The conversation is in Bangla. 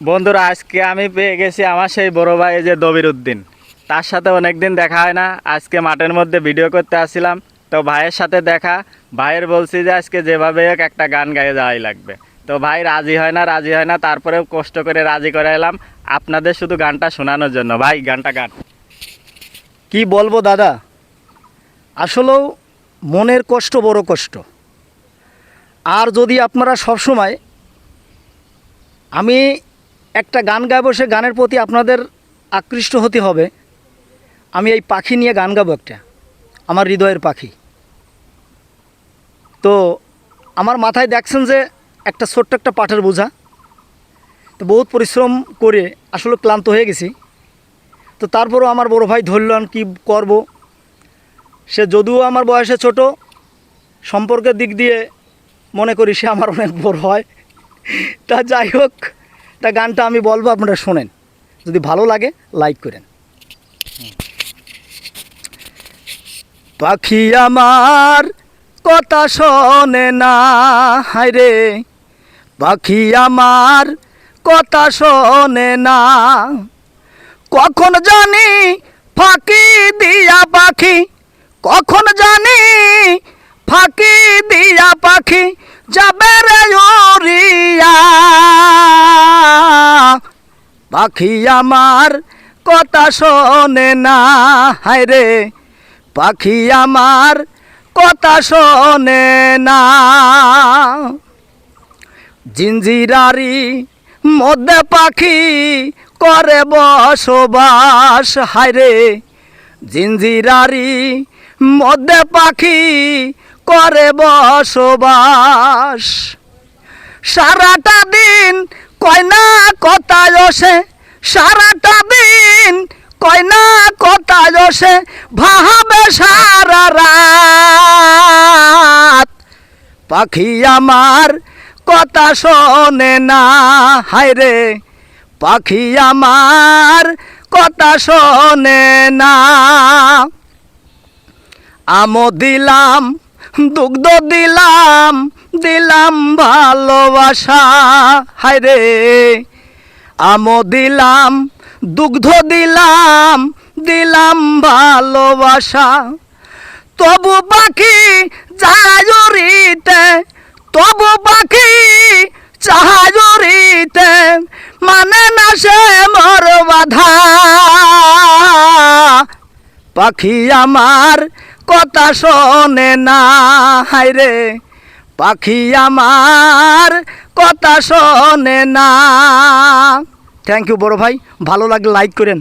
বন্ধুরা, আজকে আমি পেয়ে গেছি আমার সেই বড় ভাই যে দবির উদ্দিন। তার সাথে অনেকদিন দেখা হয় না, আজকে মাঠের মধ্যে ভিডিও করতে আসছিলাম। তো ভাইয়ের সাথে দেখা, ভাইয়ের বলছি যে আজকে যেভাবে হোক একটা গান গায়ে যাওয়াই লাগবে। তো ভাই রাজি হয় না, রাজি হয় না, তারপরেও কষ্ট করে রাজি করে এলাম। আপনাদের শুধু গানটা শোনানোর জন্য। ভাই, গানটা গান। কি বলব দাদা? আসলেও মনের কষ্ট বড় কষ্ট। আর যদি আপনারা সবসময় আমি একটা গান গাইবো, সে গানের প্রতি আপনাদের আকৃষ্ট হতে হবে। আমি এই পাখি নিয়ে গান গাবো একটা, আমার হৃদয়ের পাখি। তো আমার মাথায় দেখছেন যে একটা ছোট্ট একটা পাঠের বোঝা। তো বহুত পরিশ্রম করে আসলে ক্লান্ত হয়ে গেছি। তো তারপরও আমার বড় ভাই ধরলাম কি করব? সে যদিও আমার বয়সে ছোট, সম্পর্কের দিক দিয়ে মনে করি সে আমার অনেক বড় হয়। তা যাই হোক তা গানটা আমি বলব, আপনারা শোনেন। যদি ভালো লাগে লাইক করেন। পাখি আমার কথা শোনে না, হায় রে। পাখি আমার কথা শোনে না। কখন জানি ফাঁকি দিয়া পাখি? কখন জানি ফাঁকি দিয়া পাখি? যাবে রে উড়িয়া পাখি আমার কথা শোনে না, হায় রে। পাখি আমার কথা শোনে না। জিঞ্জিরারি মধ্যে পাখি করে বসবাস হায়রে জিঞ্জিরারি মধ্যে পাখি করে বসবাস। সারাটা দিন কয়না কথা যশে সারাটা দিন কয়না কথা যশে ভাবে সারা রাত। পাখি আমার কথা শোনে না, হায় রে। পাখি আমার কথা শোনে না। আমো দিলাম দুগ্ধ দিলাম দিলাম ভালোবাসা। হায় রে আমো দিলাম, দুগ্ধ দিলাম দিলাম ভালোবাসা। তবু পাখি জাহাজরিতে তবু পাখি জাহাজরিতে মানে না সে মর বাধা। পাখি আমার কথা শোনে না, হায় রে পাখি আমার। কথা শোনে না। থ্যাংক ইউ বড় ভাই। ভালো লাগলে লাইক করেন।